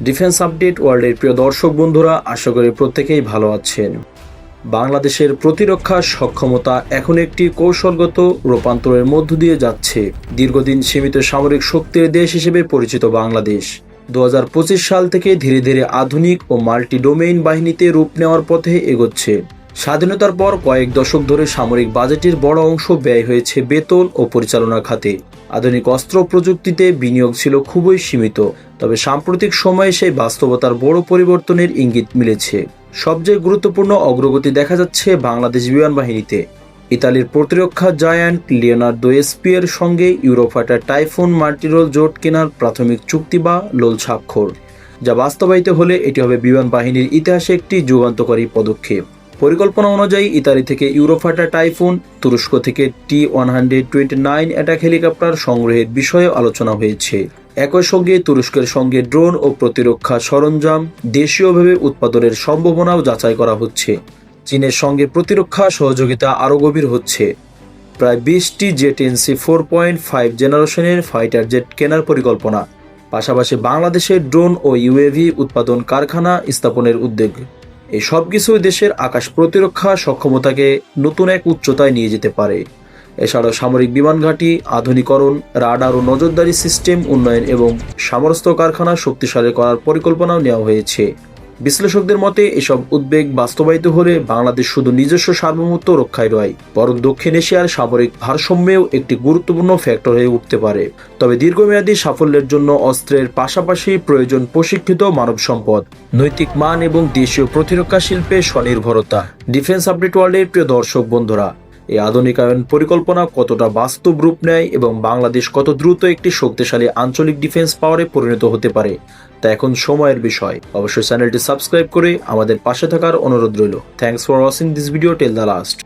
Defence update ওয়ার্ল্ডের প্রিয় দর্শক বন্ধুরা, আশা করি প্রত্যেকেই ভালো আছেন। বাংলাদেশের প্রতিরক্ষা সক্ষমতা এখন একটি কৌশলগত রূপান্তরের মধ্য দিয়ে যাচ্ছে। দীর্ঘদিন সীমিত সামরিক শক্তির দেশ হিসেবে পরিচিত বাংলাদেশ। দু হাজার পঁচিশ সাল থেকে ধীরে ধীরে আধুনিক ও মাল্টি ডোমেইন বাহিনীতে রূপ নেওয়ার পথে এগোচ্ছে। স্বাধীনতার পর কয়েক দশক ধরে সামরিক বাজেটের বড় অংশ ব্যয় হয়েছে বেতন ও পরিচালনা খাতে। আধুনিক অস্ত্র প্রযুক্তিতে বিনিয়োগ ছিল খুবই সীমিত, তবে সাম্প্রতিক সময়ে সেই বাস্তবতার বড় পরিবর্তনের ইঙ্গিত মিলেছে। সবচেয়ে গুরুত্বপূর্ণ অগ্রগতি দেখা যাচ্ছে বাংলাদেশ বিমান বাহিনীতে। ইতালির প্রতিরক্ষা জায়ান্ট লিওনার্দো এসপি এর সঙ্গে ইউরোফাইটার টাইফুন মাল্টিরোল জোট কেনার প্রাথমিক চুক্তি বা লোল স্বাক্ষর, যা বাস্তবায়িত হলে এটি হবে বিমান বাহিনীর ইতিহাসে একটি যুগান্তকারী পদক্ষেপ। পরিকল্পনা অনুযায়ী ইতালি থেকে ইউরোফাইটার টাইফুন, তুরস্ক থেকে T one hundred twenty nine attack helicopter সংগ্রহের বিষয়ে আলোচনা হয়েছে। একই সঙ্গে তুরস্কের সঙ্গে ড্রোন ও প্রতিরক্ষা সরঞ্জাম, দেশীয়ভাবে উৎপাদনের সম্ভাবনাও যাচাই করা হচ্ছে। চীনের সঙ্গে প্রতিরক্ষা সহযোগিতা আরও গভীর হচ্ছে। প্রায় বিশটি জেট এনসি ফোর পয়েন্ট ফাইভ জেনারেশনের ফাইটার জেট কেনার পরিকল্পনা। পাশাপাশি বাংলাদেশের ড্রোন ও ইউএভি উৎপাদন কারখানা স্থাপনের উদ্যোগ। এই সব কিছুই দেশের আকাশ প্রতিরক্ষা সক্ষমতাকে নতুন এক উচ্চতায় নিয়ে যেতে পারে। এছাড়াও সামরিক বিমান ঘাঁটি, আধুনিকরণ, রাডার ও নজরদারি সিস্টেম, উন্নয়ন এবং সামরস্থ কারখানা শক্তিশালী করার পরিকল্পনাও নেওয়া হয়েছে। বিশ্লেষকদের মতে, এসব উদ্বেগ বাস্তবায়িত হলে বাংলাদেশ শুধু নিজস্ব সার্বভৌমত্ব রক্ষায় নয়, বরং দক্ষিণ এশিয়ার সামরিক ভারসাম্যেও একটি গুরুত্বপূর্ণ ফ্যাক্টর হয়ে উঠতে পারে। তবে দীর্ঘমেয়াদী সাফল্যের জন্য অস্ত্রের পাশাপাশি প্রয়োজন প্রশিক্ষিত মানব সম্পদ, নৈতিক মান এবং দেশীয় প্রতিরক্ষা শিল্পে স্বনির্ভরতা। ডিফেন্স আপডেট ওয়ার্ল্ডের প্রিয় দর্শক, বন্ধুরা এই আধুনিকায়ন পরিকল্পনা কতটা বাস্তব রূপ নেয় এবং বাংলাদেশ কত দ্রুত একটি শক্তিশালী আঞ্চলিক ডিফেন্স পাওয়ারে পরিণত হতে পারে, তা এখন সময়ের বিষয়। অবশ্যই চ্যানেলটি সাবস্ক্রাইব করে আমাদের পাশে থাকার অনুরোধ রইল। Thanks for watching this video tell the last